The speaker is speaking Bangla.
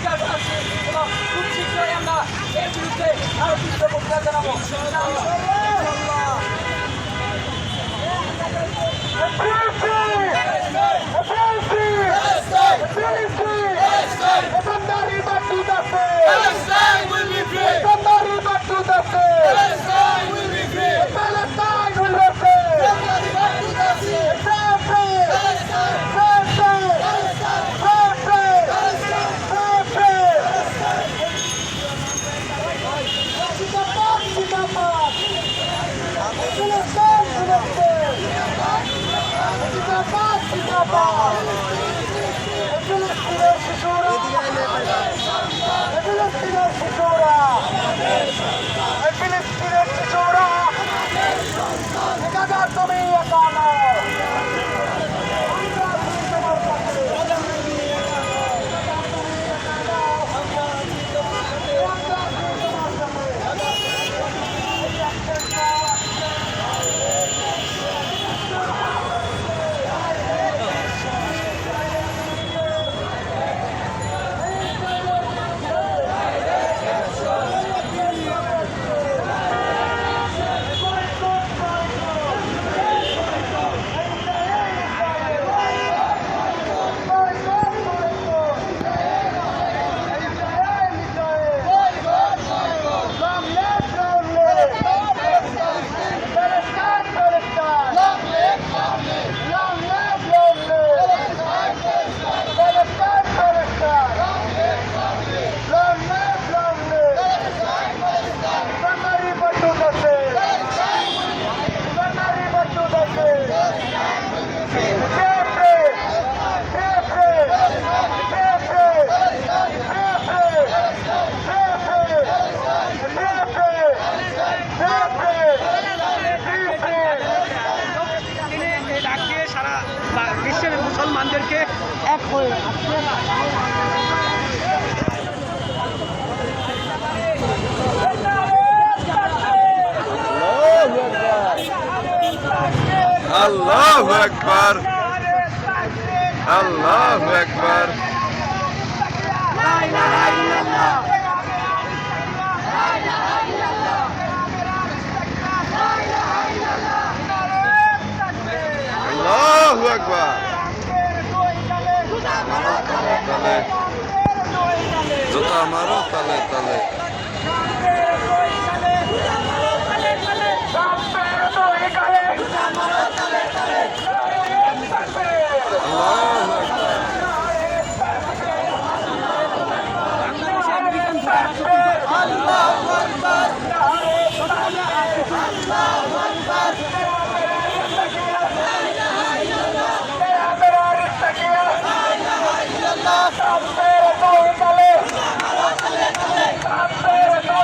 বিচার এবং খুব শীঘ্রই আমরা এর বিরুদ্ধে আরও তীব্র প্রতিবাদ জানাব। Bravo! সারা বিশ্বের মুসলমানদেরকে এক হয়ে আল্লাহ একবার আল্লাহ একবার আকবার তালে তালে জুতা মারো তালে তালে Allah Akbar Allah Akbar